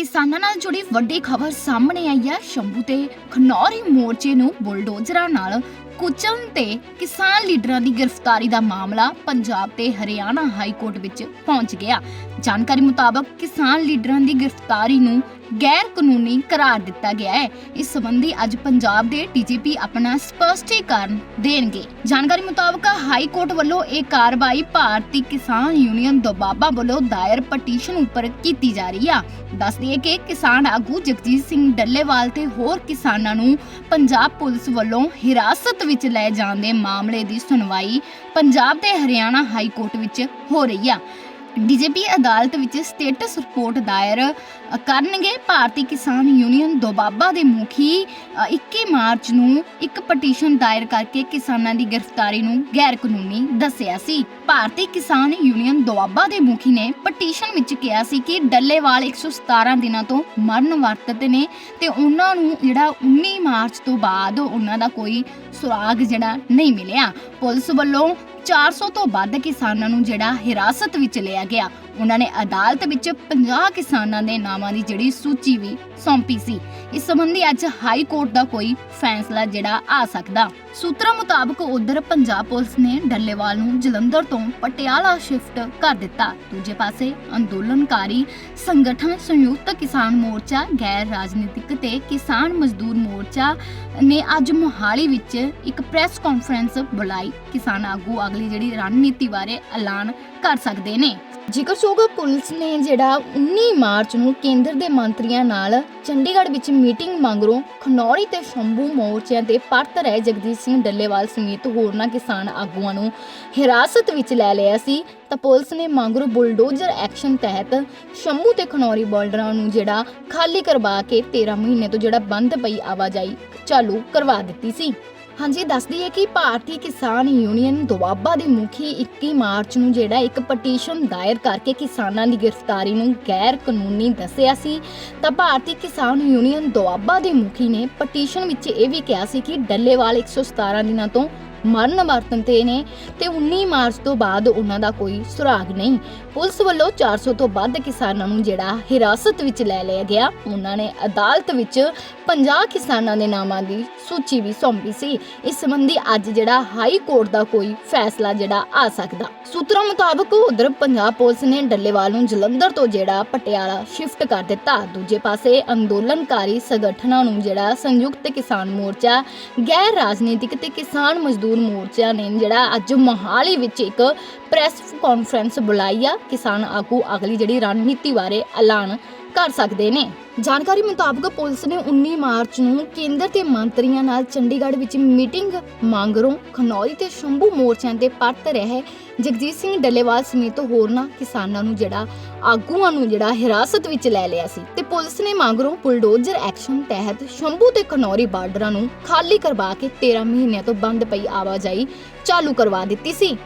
ਕਿਸਾਨਾਂ ਨਾਲ ਜੁੜੀ ਵੱਡੀ ਖਬਰ ਸਾਹਮਣੇ ਆਈ ਹੈ। ਸ਼ੰਭੂ ਤੇ ਖਨੌਰੀ ਮੋਰਚੇ ਨੂੰ ਬੁਲਡੋਜ਼ਰਾਂ ਨਾਲ ਕੁਚਲਣ ਤੇ ਕਿਸਾਨ ਲੀਡਰਾਂ ਦੀ ਗ੍ਰਿਫਤਾਰੀ ਦਾ ਮਾਮਲਾ ਪੰਜਾਬ ਤੇ ਹਰਿਆਣਾ ਹਾਈ ਕੋਰਟ ਵਿੱਚ ਪਹੁੰਚ ਗਿਆ। ਜਾਣਕਾਰੀ ਮੁਤਾਬਕ ਕਿਸਾਨ ਲੀਡਰਾਂ ਦੀ ਗ੍ਰਿਫਤਾਰੀ ਨੂੰ ਗੈਰ ਕਾਨੂੰਨੀ ਕਰਾਰ ਦਿੱਤਾ ਗਿਆ ਹੈ। ਇਸ ਸੰਬੰਧੀ ਅੱਜ ਪੰਜਾਬ ਦੇ ਡੀਜੀਪੀ ਆਪਣਾ ਸਪਸ਼ਟੀਕਰਨ ਦੇਣਗੇ। ਜਾਣਕਾਰੀ ਮੁਤਾਬਕ ਹਾਈ ਕੋਰਟ ਵੱਲੋਂ ਇਹ ਕਾਰਵਾਈ ਭਾਰਤੀ ਕਿਸਾਨ ਯੂਨੀਅਨ ਦਬਾਬਾ ਵੱਲੋਂ ਦਾਇਰ ਪਟੀਸ਼ਨ ਉੱਪਰ ਕੀਤੀ ਜਾ ਰਹੀ ਆ। ਦੱਸ ਦਈਏ ਕਿ ਕਿਸਾਨ ਆਗੂ ਜਗਜੀਤ ਸਿੰਘ ਡੱਲੇਵਾਲ ਤੇ ਹੋਰ ਕਿਸਾਨਾਂ ਨੂੰ ਪੰਜਾਬ ਪੁਲਿਸ ਵੱਲੋਂ ਹਿਰਾਸਤ ਵਿੱਚ ਲੈ ਜਾਣ ਦੇ ਮਾਮਲੇ ਦੀ ਸੁਣਵਾਈ ਪੰਜਾਬ ਤੇ ਹਰਿਆਣਾ ਹਾਈ ਕੋਰਟ ਵਿੱਚ ਹੋ ਰਹੀ ਆ। ਡੀਜੀਪੀ ਅਦਾਲਤ ਵਿੱਚ ਸਟੇਟਸ ਰਿਪੋਰਟ ਦਾਇਰ ਕਰਨਗੇ। ਭਾਰਤੀ ਕਿਸਾਨ ਯੂਨੀਅਨ ਦੋਬਾਬਾ ਦੇ ਮੁਖੀ ਅ, 21 ਮਾਰਚ ਨੂੰ ਇੱਕ ਪਟੀਸ਼ਨ ਦਾਇਰ ਕਰਕੇ ਕਿਸਾਨਾਂ ਦੀ ਗ੍ਰਿਫਤਾਰੀ ਨੂੰ ਗੈਰ ਕਾਨੂੰਨੀ ਦੱਸਿਆ ਸੀ। ਭਾਰਤੀ ਕਿਸਾਨ ਯੂਨੀਅਨ ਦੋਬਾਬਾ ਦੇ ਮੁਖੀ ਨੇ ਪਟੀਸ਼ਨ ਵਿੱਚ ਕਿਹਾ ਸੀ ਕਿ ਡੱਲੇਵਾਲ 117 ਦਿਨਾਂ ਤੋਂ ਮਰਨ ਵਰਤਦੇ ਨੇ ਤੇ ਉਹਨਾਂ ਨੂੰ ਜਿਹੜਾ 19 ਮਾਰਚ ਤੋਂ ਬਾਅਦ ਉਹਨਾਂ ਦਾ ਕੋਈ ਸੁਰਾਗ ਜਿਹੜਾ ਨਹੀਂ ਮਿਲਿਆ। ਪੁਲਿਸ ਵੱਲੋਂ 400 ਤੋਂ ਵੱਧ ਕਿਸਾਨਾਂ ਨੂੰ ਜਿਹੜਾ ਹਿਰਾਸਤ ਵਿੱਚ ਲਿਆ ਗਿਆ। ਉਹਨਾਂ ਨੇ ਅਦਾਲਤ ਵਿੱਚ 50 ਕਿਸਾਨਾਂ ਦੇ ਨਾਮਾਂ ਦੀ ਜਿਹੜੀ ਸੂਚੀ ਵੀ ਸੌਂਪੀ ਸੀ। ਇਸ ਸੰਬੰਧੀ ਅੱਜ ਹਾਈ ਕੋਰਟ ਦਾ ਕੋਈ ਫੈਸਲਾ ਜਿਹੜਾ ਆ ਸਕਦਾ। ਸੂਤਰਾਂ ਮੁਤਾਬਕ ਉਧਰ ਪੰਜਾਬ ਪੁਲਿਸ ਨੇ ਡੱਲੇਵਾਲ ਨੂੰ ਜਲੰਧਰ ਤੋਂ ਪਟਿਆਲਾ ਸ਼ਿਫਟ ਕਰ ਦਿੱਤਾ। ਦੂਜੇ ਪਾਸੇ ਅੰਦੋਲਨਕਾਰੀ ਸੰਗਠਨ ਸੰਯੁਕਤ ਕਿਸਾਨ ਮੋਰਚਾ, ਗੈਰ ਰਾਜਨੀਤਿਕ ਤੇ ਕਿਸਾਨ ਮਜ਼ਦੂਰ ਮੋਰਚਾ ਨੇ ਅੱਜ ਮੁਹਾਲੀ ਵਿੱਚ ਇੱਕ ਪ੍ਰੈਸ ਕਾਨਫਰੰਸ ਬੁਲਾਈ। ਕਿਸਾਨ ਆਗੂ ਅਗਲੀ ਜਿਹੜੀ ਰਣਨੀਤੀ ਬਾਰੇ ਐਲਾਨ ਕਰ ਸਕਦੇ ਨੇ। ਜ਼ਿਕਰਯੋਗ ਪੁਲਿਸ ਨੇ ਜਿਹੜਾ 19 ਮਾਰਚ ਨੂੰ ਕੇਂਦਰ ਦੇ ਮੰਤਰੀਆਂ ਨਾਲ ਚੰਡੀਗੜ੍ਹ ਵਿੱਚ ਮੀਟਿੰਗ ਮੰਗਰੋਂ ਖਨੌਰੀ ਤੇ ਸ਼ੰਭੂ ਮੋਰਚਿਆਂ ਤੇ ਪਰਤ ਰਹੇ ਜਗਜੀਤ ਸਿੰਘ ਡੱਲੇਵਾਲ ਸਮੇਤ ਹੋਰਨਾਂ ਕਿਸਾਨ ਆਗੂਆਂ ਨੂੰ ਹਿਰਾਸਤ ਵਿੱਚ ਲੈ ਲਿਆ ਸੀ। ਤਾਂ ਪੁਲਿਸ ਨੇ ਮੰਗਰੋਂ ਬੁਲਡੋਜ਼ਰ ਐਕਸ਼ਨ ਤਹਿਤ ਸ਼ੰਭੂ ਤੇ ਖਨੌਰੀ ਬਾਰਡਰਾਂ ਨੂੰ ਜਿਹੜਾ ਖਾਲੀ ਕਰਵਾ ਕੇ 13 ਮਹੀਨੇ ਤੋਂ ਜਿਹੜਾ ਬੰਦ ਪਈ ਆਵਾਜਾਈ ਚਾਲੂ ਕਰਵਾ ਦਿੱਤੀ ਸੀ। ਹਾਂਜੀ, ਦੱਸਦੀ ਹੈ ਕਿ ਭਾਰਤੀ ਕਿਸਾਨ ਯੂਨੀਅਨ ਦੁਆਬਾ ਦੇ ਮੁਖੀ 21 ਮਾਰਚ ਨੂੰ ਜਿਹੜਾ ਇੱਕ ਪਟੀਸ਼ਨ ਦਾਇਰ ਕਰਕੇ ਕਿਸਾਨਾਂ ਦੀ ਗ੍ਰਿਫਤਾਰੀ ਨੂੰ ਗੈਰ ਕਾਨੂੰਨੀ ਦੱਸਿਆ ਸੀ, ਤਾਂ ਭਾਰਤੀ ਕਿਸਾਨ ਯੂਨੀਅਨ ਦੁਆਬਾ ਦੇ ਮੁਖੀ ਨੇ ਪਟੀਸ਼ਨ ਵਿੱਚ ਇਹ ਵੀ ਕਿਹਾ ਸੀ ਕਿ ਡੱਲੇਵਾਲ 117 ਦਿਨਾਂ ਤੋਂ ਮਰਨ ਵਰਤਨ ਤੇ ਨੇ ਤੇ 19 ਮਾਰਚ ਤੋਂ ਬਾਅਦ ਉਹਨਾਂ ਦਾ ਕੋਈ ਸੁਰਾਗ ਨਹੀਂ। ਪੁਲਿਸ ਵੱਲੋਂ 400 ਤੋਂ ਵੱਧ ਕਿਸਾਨਾਂ ਨੂੰ ਜਿਹੜਾ ਹਿਰਾਸਤ ਵਿੱਚ ਲੈ ਲਿਆ ਗਿਆ। ਉਹਨਾਂ ਨੇ ਅਦਾਲਤ ਵਿੱਚ 50 ਕਿਸਾਨਾਂ ਦੇ ਨਾਮਾਂ ਦੀ ਸੂਚੀ ਵੀ ਸੌਂਪੀ ਸੀ। ਇਸ ਸੰਬੰਧੀ ਅੱਜ ਜਿਹੜਾ ਹਾਈ ਕੋਰਟ ਦਾ ਕੋਈ ਫੈਸਲਾ ਜਿਹੜਾ ਆ ਸਕਦਾ। ਸੂਤਰਾਂ ਮੁਤਾਬਕ ਉਧਰ ਪੰਜਾਬ ਪੁਲਿਸ ਨੇ ਡੱਲੇਵਾਲ ਨੂੰ ਜਲੰਧਰ ਤੋਂ ਜਿਹੜਾ ਪਟਿਆਲਾ ਸ਼ਿਫਟ ਕਰ ਦਿੱਤਾ। ਦੂਜੇ ਪਾਸੇ ਅੰਦੋਲਨਕਾਰੀ ਸੰਗਠਨਾਂ ਨੂੰ ਜਿਹੜਾ ਸੰਯੁਕਤ ਕਿਸਾਨ ਮੋਰਚਾ, ਗੈਰ ਰਾਜਨੀਤਿਕ ਤੇ ਕਿਸਾਨ ਮਜ਼ਦੂਰ ਮੋਰਚਾ ਨੇ ਜਿਹੜਾ ਅੱਜ ਮੋਹਾਲੀ ਵਿੱਚ ਇੱਕ ਪ੍ਰੈਸ ਕਾਨਫਰੰਸ ਬੁਲਾਈ ਆ ਕਿਸਾਨ ਆਗੂ ਅਗਲੀ ਜਿਹੜੀ ਰਣਨੀਤੀ ਬਾਰੇ ਐਲਾਨ ਕਰ ਸਕਦੇ ਨੇ। ਜਾਣਕਾਰੀ ਮੁਤਾਬਕ ਪੁਲਿਸ ਨੇ 19 ਮਾਰਚ ਨੂੰ ਕੇਂਦਰ ਦੇ ਮੰਤਰੀਆਂ ਨਾਲ ਚੰਡੀਗੜ੍ਹ ਵਿੱਚ ਮੀਟਿੰਗ ਮੰਗਰੋਂ ਖਨੌਰੀ ਤੇ ਸ਼ੰਭੂ ਮੋਰਚਿਆਂ ਦੇ ਪਰਤ ਰਹੇ ਜਗਜੀਤ ਸਿੰਘ ਡੱਲੇਵਾਲ ਸਮੇਤ ਹੋਰਨਾਂ ਕਿਸਾਨਾਂ ਨੂੰ ਜਿਹੜਾ, ਆਗੂਆਂ ਨੂੰ ਜਿਹੜਾ ਹਿਰਾਸਤ ਵਿੱਚ ਲੈ ਲਿਆ ਸੀ ਤੇ ਪੁਲਿਸ ਨੇ ਮੰਗਰੋਂ ਬੁਲਡੋਜ਼ਰ ਐਕਸ਼ਨ ਤਹਿਤ ਸ਼ੰਭੂ ਤੇ ਖਨੌਰੀ ਬਾਰਡਰਾਂ ਨੂੰ ਖਾਲੀ ਕਰਵਾ ਕੇ 13 ਮਹੀਨਿਆਂ ਤੋਂ ਬੰਦ ਪਈ ਆਵਾਜਾਈ ਚਾਲੂ ਕਰਵਾ ਦਿੱਤੀ ਸੀ।